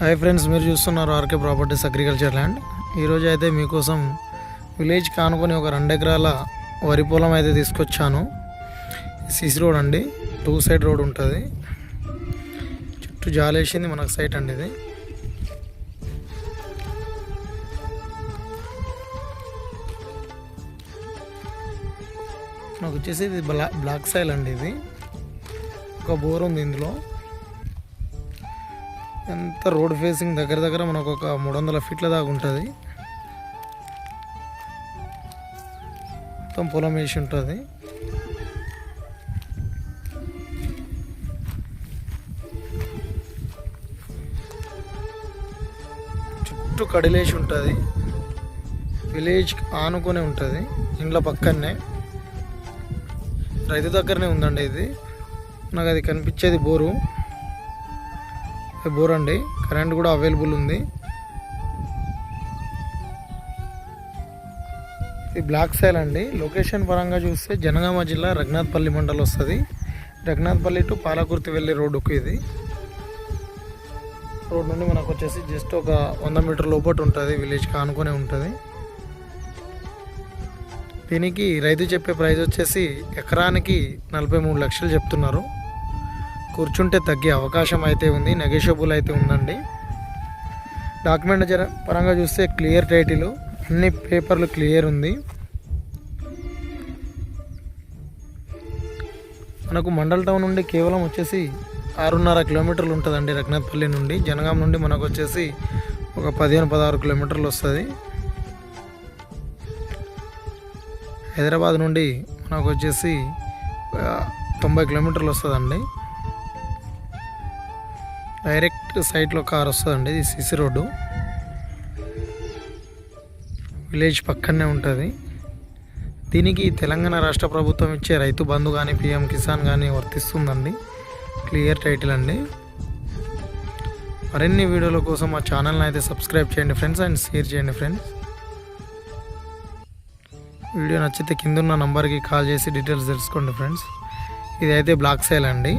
Hi friends మీరు చూస్తున్నారు RK properties agriculture land ఈరోజు అయితే మీకోసం విలేజ్ కానుకొని ఒక రెండు ఎకరాల వరి పొలం అయితే తీసుకొచ్చాను. సిసి రోడ్ అండి. టూ సైడ్ రోడ్ ఉంటుంది. చుట్టూ జాలేసింది మనకు సైట్ అండి ఇది. నాకు వచ్చేసి ఇది బ్లా బ్లాక్ సైల్ అండి ఇది. ఒక బోర్ ఉంది ఇందులో. ఎంత రోడ్ ఫేసింగ్ దగ్గర దగ్గర మనకు ఒక మూడు వందల ఫీట్ల దాకా ఉంటుంది. మొత్తం పొలం వేసి ఉంటుంది. చుట్టూ కడిలేసి ఉంటుంది. విలేజ్ ఆనుకొని ఉంటుంది. ఇండ్ల పక్కనే రైతు దగ్గరనే ఉందండి ఇది. నాకు అది కనిపించేది బోరు. బోర్ అండి. కరెంట్ కూడా అవైలబుల్ ఉంది. ఇది బ్లాక్ సైల్ అండి. లొకేషన్ పరంగా చూస్తే జనగామ జిల్లా రఘునాథ్పల్లి మండల్ వస్తుంది. రఘునాథ్పల్లి టు పాలకుర్తి వెళ్ళే రోడ్డుకు ఇది. రోడ్ నుండి మనకు వచ్చేసి జస్ట్ ఒక వంద మీటర్ లోపల ఉంటుంది. విలేజ్కి ఆనుకొని ఉంటుంది. దీనికి రైతు చెప్పే ప్రైస్ వచ్చేసి ఎకరానికి నలభై మూడు లక్షలు చెప్తున్నారు. కూర్చుంటే తగ్గే అవకాశం అయితే ఉంది నెగోషియబుల్ అయితే ఉందండి. డాక్యుమెంట్ జర పరంగా చూస్తే క్లియర్ టైటిల్ అన్ని పేపర్లు క్లియర్ ఉంది. మనకు మండల్ టౌన్ నుండి కేవలం వచ్చేసి ఆరున్నర కిలోమీటర్లు ఉంటుందండి రఘునాథపల్లి నుండి. జనగాం నుండి మనకు వచ్చేసి ఒక పదిహేను పదహారు కిలోమీటర్లు వస్తుంది. హైదరాబాద్ నుండి మనకు వచ్చేసి తొంభై కిలోమీటర్లు వస్తుందండి. డైరెక్ట్ సైట్లో కార్ వస్తుందండి. ఇది సిసి రోడ్డు. విలేజ్ పక్కనే ఉంటుంది. దీనికి తెలంగాణ రాష్ట్ర ప్రభుత్వం ఇచ్చే రైతు బంధు కానీ పిఎం కిసాన్ కానీ వర్తిస్తుందండి. క్లియర్ టైటిల్ అండి. మరిన్ని వీడియోల కోసం మా ఛానల్ని అయితే సబ్స్క్రైబ్ చేయండి ఫ్రెండ్స్ అండ్ షేర్ చేయండి ఫ్రెండ్స్. వీడియో నచ్చితే కింద ఉన్న నంబర్కి కాల్ చేసి డీటెయిల్స్ తెలుసుకోండి ఫ్రెండ్స్. ఇది అయితే బ్లాక్ సేల్ అండి.